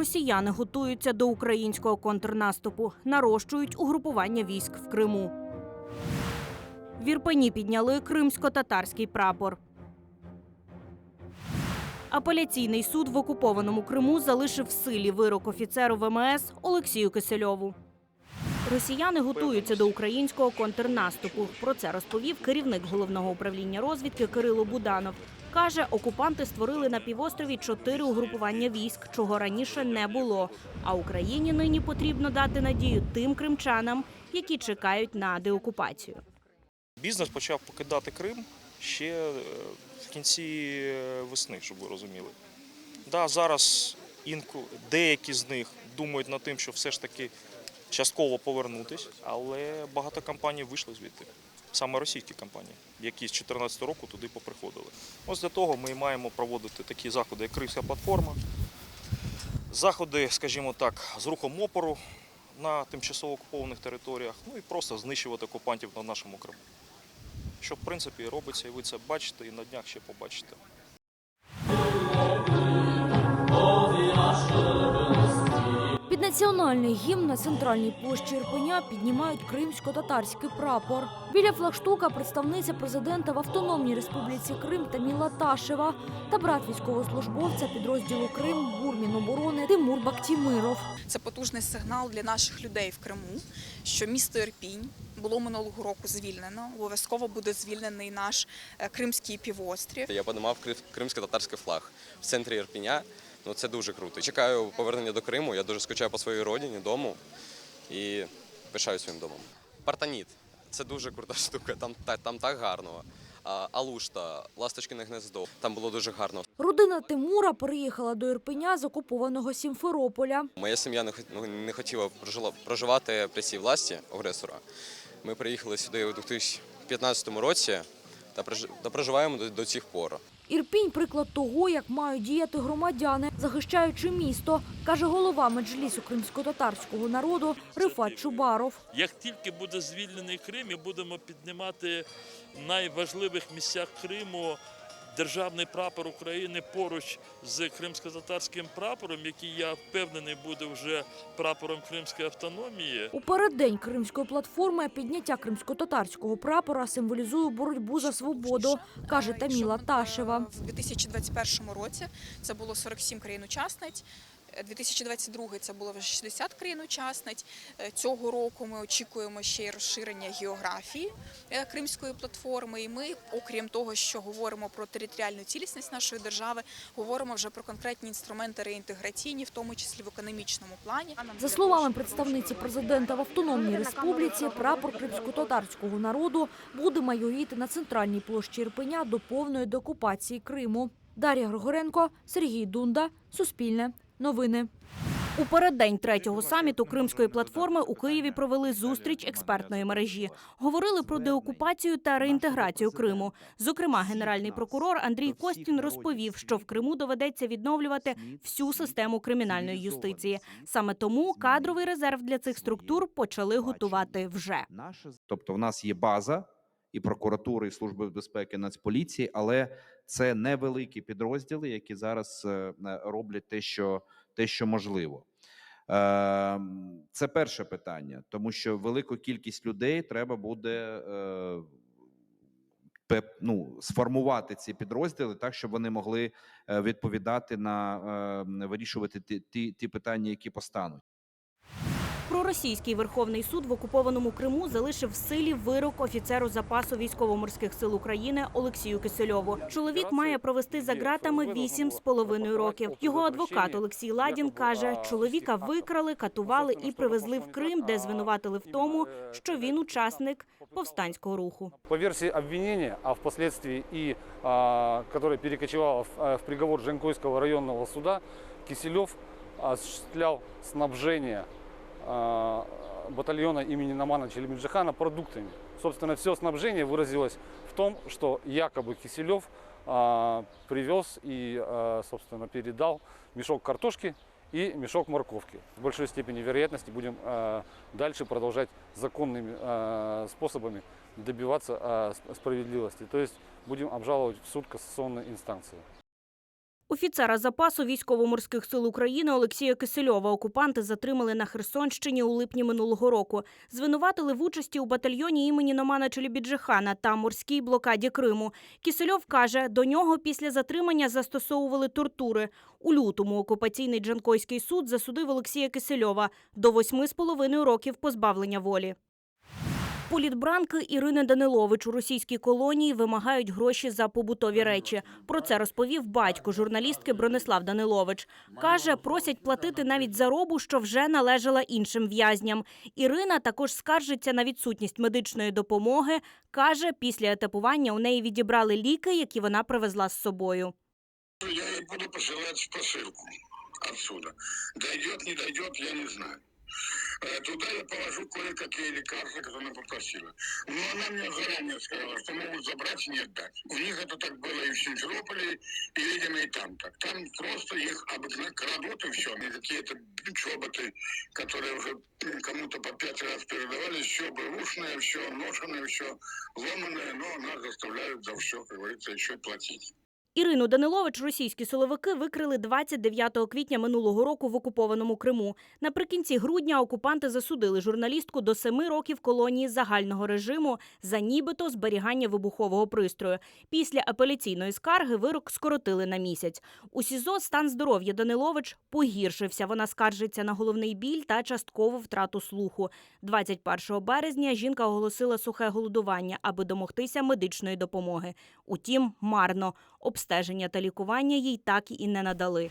Росіяни готуються до українського контрнаступу, нарощують угрупування військ в Криму. В Ірпені підняли кримсько-татарський прапор. Апеляційний суд в окупованому Криму залишив в силі вирок офіцеру ВМС Олексію Кисельову. Росіяни готуються до українського контрнаступу. Про це розповів керівник головного управління розвідки Кирило Буданов. Каже, окупанти створили на півострові чотири угрупування військ, чого раніше не було. А Україні нині потрібно дати надію тим кримчанам, які чекають на деокупацію. Бізнес почав покидати Крим ще е, в кінці е, весни, щоб ви розуміли. Да, зараз інку, деякі з них думають над тим, що все ж таки частково повернутись, але багато компаній вийшли звідти. Саме російські компанії, які з 2014 року туди поприходили. Ось для того ми маємо проводити такі заходи, як Кримська платформа, заходи, скажімо так, з рухом опору на тимчасово окупованих територіях, ну і просто знищувати окупантів на нашому Криму. Що в принципі робиться, і ви це бачите, і на днях ще побачите. Національний гімн на центральній площі Ірпеня піднімають кримсько-татарський прапор. Біля флагштука представниця президента в Автономній Республіці Крим Таміла Ташева та брат військовослужбовця підрозділу Крим Бурміноборони Тимур Бактімиров. Це потужний сигнал для наших людей в Криму, що місто Ірпінь було минулого року звільнено. Обов'язково буде звільнений наш е, Кримський півострів. Я подимав кримсько-татарський флаг в центрі Ірпіня. Ну це дуже круто. Чекаю повернення до Криму. Я дуже скучаю по своїй родині, дому і пишаю своїм домом. Партаніт це дуже крута штука. Там та- там так гарно. Алушта, Ласточкине гнездо. Там було дуже гарно. Родина Тимура переїхала до Ірпеня з окупованого Сімферополя. Моя сім'я не ну, не хотіла проживати при цій власті агресора. Ми приїхали сюди у 2015 році та прожи- та проживаємо до цих пор. Ірпінь – приклад того, як мають діяти громадяни, захищаючи місто, каже голова меджлісу кримсько-татарського народу Рифат Чубаров. Як тільки буде звільнений Крим, ми будемо піднімати в найважливих місцях Криму державний прапор України поруч з кримсько-татарським прапором, який я впевнений буде вже прапором Кримської автономії. У переддень кримської платформи підняття кримсько-татарського прапора символізує боротьбу за свободу, каже Таміла Ташева. У 2021 році це було 47 країн-учасниць. Е, 2022 це було вже 60 країн-учасниць. Е, Цього року ми очікуємо ще й розширення географії е, Кримської платформи. І ми, окрім того, що говоримо про територіальну цілісність нашої держави, говоримо вже про конкретні інструменти реінтеграційні, в тому числі в економічному плані. За словами представниці президента в Автономній Республіці, прапор кримсько-татарського народу буде майоріти на центральній площі Ірпеня до повної деокупації Криму. Дар'я Григоренко, Сергій Дунда, Суспільне, Новини. У переддень третього саміту Кримської платформи у Києві провели зустріч експертної мережі. Говорили про деокупацію та реінтеграцію Криму. Зокрема, генеральний прокурор Андрій Костін розповів, що в Криму доведеться відновлювати всю систему кримінальної юстиції. Саме тому кадровий резерв для цих структур почали готувати вже. Тобто, в нас є база і прокуратури, і служби безпеки Нацполіції, але це невеликі підрозділи, які зараз е, е, роблять те, що те, що можливо. Ем, Це перше питання, тому що велику кількість людей треба буде е, ну, сформувати ці підрозділи так, щоб вони могли відповідати на е, вирішувати ті, ті питання, які постануть. Проросійський Верховний суд в окупованому Криму залишив в силі вирок офіцеру запасу військово-морських сил України Олексію Кисельову. Чоловік має провести за ґратами вісім з половиною років. Його адвокат Олексій Ладін каже, чоловіка викрали, катували і привезли в Крим, де звинуватили в тому, що він учасник повстанського руху. По версии обвинения, а впоследствии и а, которая перекочевала в, приговор Жанкойского районного суда, Киселев осуществлял снабжение а, батальона имени Намана Челимиджихана продуктами. Собственно, все снабжение выразилось в том, что якобы Киселев а, привез и, а, собственно, передал мешок картошки и мешок морковки. С большой степени вероятности будем а, дальше продолжать законными а, способами добиваться а, справедливости. То есть будем обжаловать в суд кассационной инстанции. Офіцера запасу військово-морських сил України Олексія Кисельова окупанти затримали на Херсонщині у липні минулого року. Звинуватили в участі у батальйоні імені Номана Челібіджихана та морській блокаді Криму. Кисельов каже, до нього після затримання застосовували тортури. У лютому окупаційний Джанкойський суд засудив Олексія Кисельова до восьми з половиною років позбавлення волі. Політбранки Ірини Данилович у російській колонії вимагають гроші за побутові речі. Про це розповів батько журналістки Бронислав Данилович. Каже, просять платити навіть за робу, що вже належала іншим в'язням. Ірина також скаржиться на відсутність медичної допомоги. Каже, після етапування у неї відібрали ліки, які вона привезла з собою. Я буду посылать посылку отсюда. Дойдет, не дойдет, я не знаю. Э, Туда я положу кое-какие лекарства, которые она попросила. Но она мне заранее сказала, что могут забрать и не отдать. У них это так было и в Симферополе, и, видимо, и там так. Там просто их обыкновенно крадут и все. И какие-то чоботы, которые уже м, кому-то по пять раз передавались, все бэушное, все ношенное, все ломаное, но нас заставляют за все, как говорится, еще платить. Ірину Данилович російські силовики викрили 29 квітня минулого року в окупованому Криму. Наприкінці грудня окупанти засудили журналістку до семи років колонії загального режиму за нібито зберігання вибухового пристрою. Після апеляційної скарги вирок скоротили на місяць. У СІЗО стан здоров'я Данилович погіршився. Вона скаржиться на головний біль та часткову втрату слуху. 21 березня жінка оголосила сухе голодування, аби домогтися медичної допомоги. Утім, марно. Обстеження та лікування їй так і не надали.